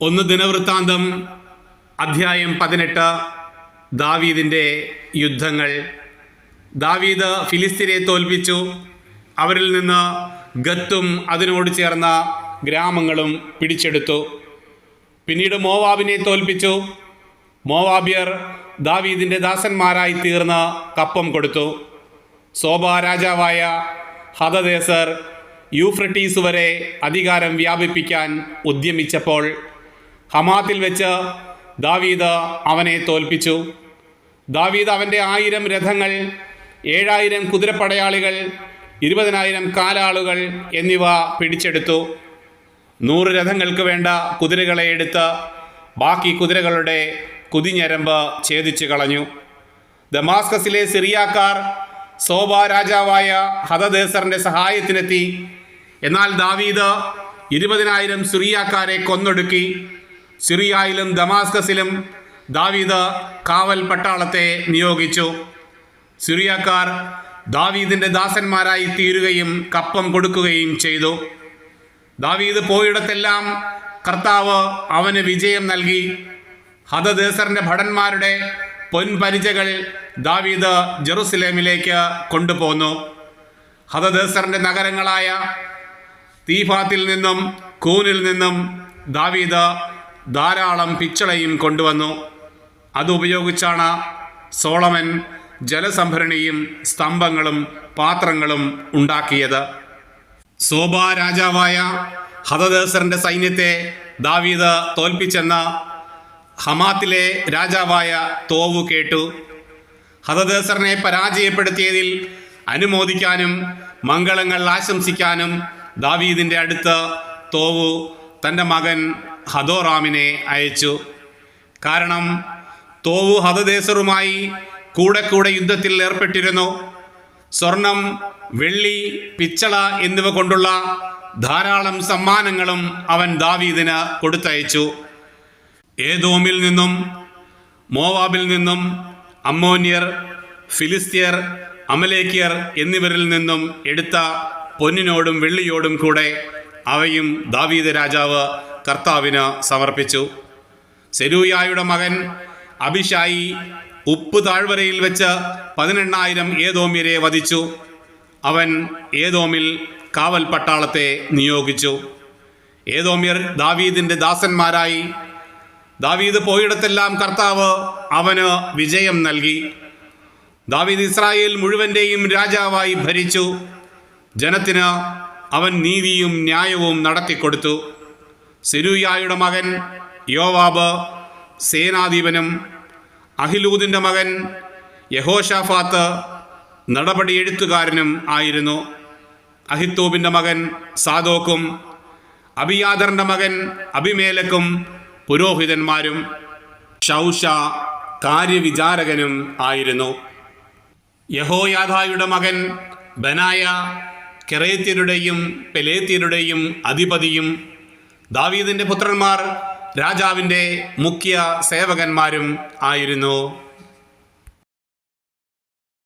ഒന്ന് ദിനവൃത്താന്തം അധ്യായം പതിനെട്ട് ദാവീദിന്റെ യുദ്ധങ്ങൾ. ദാവീദ് ഫിലിസ്തീനെ തോൽപ്പിച്ചു. അവരിൽ നിന്ന് ഗത്തും അതിനോട് ചേർന്ന ഗ്രാമങ്ങളും പിടിച്ചെടുത്തു. പിന്നീട് മോവാബിനെ തോൽപ്പിച്ചു. മോവാബിയർ ദാവീദിന്റെ ദാസന്മാരായി തീർന്ന് കപ്പം കൊടുത്തു. സോബ രാജാവായ ഹദദേസർ യൂഫ്രട്ടീസ് വരെ അധികാരം വ്യാപിപ്പിക്കാൻ ഉദ്യമിച്ചപ്പോൾ ഹമാത്തിൽ വെച്ച് ദാവീദ് അവനെ തോൽപ്പിച്ചു. ദാവീദ് അവന്റെ ആയിരം രഥങ്ങൾ ഏഴായിരം കുതിരപ്പടയാളികൾ ഇരുപതിനായിരം കാലാളുകൾ എന്നിവ പിടിച്ചെടുത്തു. നൂറ് രഥങ്ങൾക്ക് വേണ്ട കുതിരകളെ എടുത്ത് ബാക്കി കുതിരകളുടെ കുതിഞ്ഞരമ്പ് ഛേദിച്ചു കളഞ്ഞു. ദമാസ്കസിലെ സിറിയാക്കാർ സോബ രാജാവായ ഹതദേസറിന്റെ സഹായത്തിനെത്തി. എന്നാൽ ദാവീദ് ഇരുപതിനായിരം സിറിയാക്കാരെ കൊന്നൊടുക്കി. സിറിയയിലും ദമാസ്കസിലും ദാവീദ് കാവൽ പട്ടാളത്തെ നിയോഗിച്ചു. സിറിയക്കാർ ദാവീദിന്റെ ദാസന്മാരായി തീരുകയും കപ്പം കൊടുക്കുകയും ചെയ്തു. ദാവീദ് പോയിടത്തെല്ലാം കർത്താവ് അവന് വിജയം നൽകി. ഹദദേസറിന്റെ ഭടന്മാരുടെ പൊൻപരിചകൾ ദാവീദ് ജെറുസലേമിലേക്ക് കൊണ്ടുപോന്നു. ഹദദേസറിന്റെ നഗരങ്ങളായ തീഫാത്തിൽ നിന്നും കൂനിൽ നിന്നും ദാവീദ് ധാരാളം പിച്ചളയും കൊണ്ടുവന്നു. അതുപയോഗിച്ചാണ് സോളമൻ ജലസംഭരണിയും സ്തംഭങ്ങളും പാത്രങ്ങളും ഉണ്ടാക്കിയത്. സോബ രാജാവായ ഹദദേസറിന്റെ സൈന്യത്തെ ദാവീദ് തോൽപ്പിച്ചെന്ന ഹമാത്തിലെ രാജാവായ തോവു കേട്ടു. ഹതദേസറിനെ പരാജയപ്പെടുത്തിയതിൽ അനുമോദിക്കാനും മംഗളങ്ങൾ ആശംസിക്കാനും ദാവീദിന്റെ അടുത്ത് തോവു തന്റെ മകൻ ഹദോറാമിനെ അയച്ചു. കാരണം തോവു ഹദദേശറുമായി കൂടെ കൂടെ യുദ്ധത്തിൽ ഏർപ്പെട്ടിരുന്നു. സ്വർണം വെള്ളി പിച്ചള എന്നിവ കൊണ്ടുള്ള ധാരാളം സമ്മാനങ്ങളും അവൻ ദാവീദിന് കൊടുത്തയച്ചു. ഏതോമിൽ നിന്നും മോവാബിൽ നിന്നും അമ്മോന്യർ ഫിലിസ്തീയർ അമലേക്കിയർ എന്നിവരിൽ നിന്നും എടുത്ത പൊന്നിനോടും വെള്ളിയോടും കൂടെ അവയും ദാവീദ് രാജാവ് കർത്താവിന് സമർപ്പിച്ചു. സെരൂയായുടെ മകൻ അഭിഷായി ഉപ്പ് താഴ്വരയിൽ വെച്ച് പതിനെണ്ണായിരം ഏതോമ്യരെ വധിച്ചു. അവൻ ഏതോമിൽ കാവൽ പട്ടാളത്തെ നിയോഗിച്ചു. ഏതോമ്യർ ദാവീദിന്റെ ദാസന്മാരായി. ദാവീദ് പോയിടത്തെല്ലാം കർത്താവ് അവന് വിജയം നൽകി. ദാവീദ് ഇസ്രായേൽ മുഴുവന്റെയും രാജാവായി ഭരിച്ചു. ജനത്തിന് അവൻ നീതിയും ന്യായവും നടത്തിക്കൊടുത്തു. സിരൂയായുടെ മകൻ യോവാബ് സേനാധിപനും അഹിലൂദിന്റെ മകൻ യഹോഷാഫാത്ത് നടപടി എഴുത്തുകാരനും ആയിരുന്നു. അഹിത്തൂബിന്റെ മകൻ സാദോക്കും അബിയാദറിന്റെ മകൻ അഭിമേലക്കും പുരോഹിതന്മാരും ഷൗഷ കാര്യവിചാരകനും ആയിരുന്നു. യഹോയാദായുടെ മകൻ ബനായ കെറേത്യരുടെയും പെലേത്യരുടെയും അധിപതിയും ദാവീദിന്റെ പുത്രന്മാർ രാജാവിന്റെ മുഖ്യ സേവകന്മാരും ആയിരുന്നു.